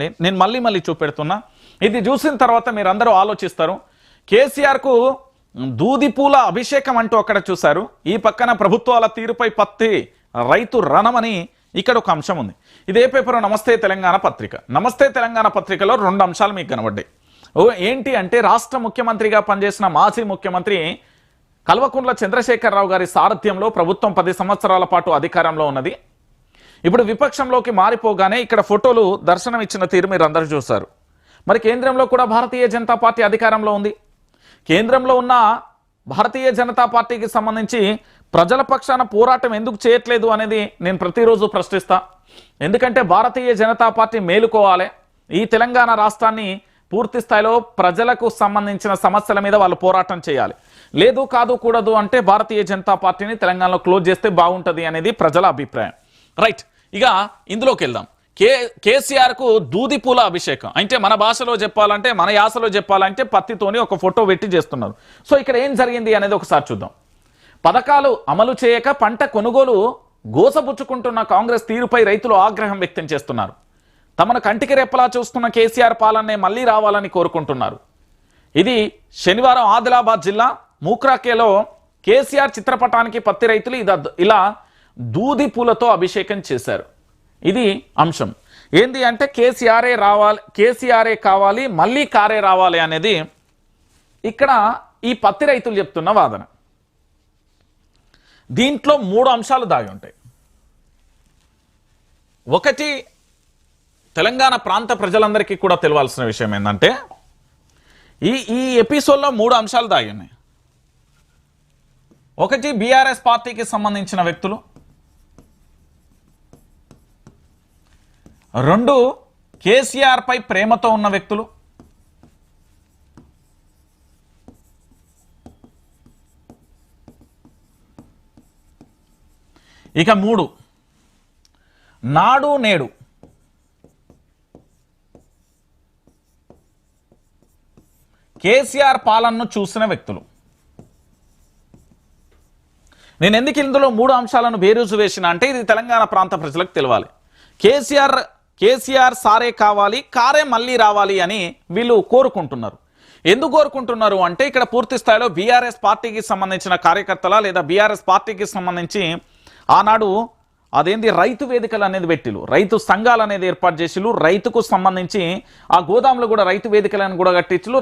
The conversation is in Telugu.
నేను మళ్ళీ మళ్ళీ చూపెడుతున్నా. ఇది చూసిన తర్వాత మీరు అందరూ ఆలోచిస్తారు. కేసీఆర్కు దూదిపూల అభిషేకం అంటూ అక్కడ చూశారు. ఈ పక్కన ప్రభుత్వాల తీరుపై పత్తి రైతు రణమని ఇక్కడ ఒక అంశం ఉంది. ఇదే పేపర్? నమస్తే తెలంగాణ పత్రిక. నమస్తే తెలంగాణ పత్రికలో రెండు అంశాలు మీకు కనబడ్డాయి. ఓ ఏంటి అంటే రాష్ట్ర ముఖ్యమంత్రిగా పనిచేసిన మాజీ ముఖ్యమంత్రి కల్వకుంట్ల చంద్రశేఖరరావు గారి సారథ్యంలో ప్రభుత్వం పది సంవత్సరాల పాటు అధికారంలో ఉన్నది. ఇప్పుడు విపక్షంలోకి మారిపోగానే ఇక్కడ ఫోటోలు దర్శనం ఇచ్చిన తీరు మీరు అందరూ చూశారు. మరి కేంద్రంలో కూడా భారతీయ జనతా పార్టీ అధికారంలో ఉంది. కేంద్రంలో ఉన్న భారతీయ జనతా పార్టీకి సంబంధించి ప్రజల పక్షాన పోరాటం ఎందుకు చేయట్లేదు అనేది నేను ప్రతిరోజు ప్రశ్నిస్తా. ఎందుకంటే భారతీయ జనతా పార్టీ మేలుకోవాలి. ఈ తెలంగాణ రాష్ట్రాన్ని పూర్తి స్థాయిలో ప్రజలకు సంబంధించిన సమస్యల మీద వాళ్ళు పోరాటం చేయాలి. లేదు కాదు కూడదు అంటే భారతీయ జనతా పార్టీని తెలంగాణలో క్లోజ్ చేస్తే బాగుంటుంది అనేది ప్రజల అభిప్రాయం. రైట్. ఇక ఇందులోకి వెళ్దాం కే కేసీఆర్కు దూది పూల అభిషేకం. అంటే మన భాషలో చెప్పాలంటే మన యాసలో చెప్పాలంటే పత్తితోని ఒక ఫోటో పెట్టి చేస్తున్నారు. సో ఇక్కడ ఏం జరిగింది అనేది ఒకసారి చూద్దాం. పథకాలు అమలు చేయక పంట కొనుగోలు గోసపుచ్చుకుంటున్న కాంగ్రెస్ తీరుపై రైతులు ఆగ్రహం వ్యక్తం చేస్తున్నారు. తమను కంటికి రెప్పలా చూస్తున్న కేసీఆర్ పాలనే మళ్ళీ రావాలని కోరుకుంటున్నారు. ఇది శనివారం ఆదిలాబాద్ జిల్లా మూక్రాకేలో కేసీఆర్ చిత్రపటానికి పత్తి రైతులు ఇది ఇలా దూది పూలతో అభిషేకం చేశారు. ఇది అంశం. ఏంది అంటే కేసీఆర్ఏ రావాలి కేసీఆర్ఏ కావాలి మళ్ళీ కారే రావాలి అనేది ఇక్కడ ఈ పత్తి రైతులు చెప్తున్న వాదన. దీంట్లో మూడు అంశాలు దాగి ఉంటాయి. ఒకటి తెలంగాణ ప్రాంత ప్రజలందరికీ కూడా తెలియాల్సిన విషయం ఏంటంటే ఈ ఈ ఎపిసోడ్లో మూడు అంశాలు దాగి ఉన్నాయి. ఒకటి బీఆర్ఎస్ పార్టీకి సంబంధించిన వ్యక్తులు రెండు కేసీఆర్ పై ప్రేమతో ఉన్న వ్యక్తులు. ఇక మూడు నాడు నేడు. కేసీఆర్ పాలనను చూసిన వ్యక్తులు. నేను ఎందుకు ఇందులో మూడు అంశాలను బేరుజు వేసిన? అంటే ఇది తెలంగాణ ప్రాంత ప్రజలకు తెలవాలి. కేసీఆర్ కేసీఆర్ సారే కావాలి కారే మళ్ళీ రావాలి అని వీళ్ళు కోరుకుంటున్నారు. ఎందుకు కోరుకుంటున్నారు అంటే ఇక్కడ పూర్తి స్థాయిలో బీఆర్ఎస్ పార్టీకి సంబంధించిన కార్యకర్తల లేదా బీఆర్ఎస్ పార్టీకి సంబంధించి ఆనాడు అదేంది రైతు వేదికలు అనేది పెట్టిలు రైతు సంఘాలు అనేది ఏర్పాటు చేసిలు రైతుకు సంబంధించి ఆ గోదాంలో కూడా రైతు వేదికలను కూడా కట్టించులు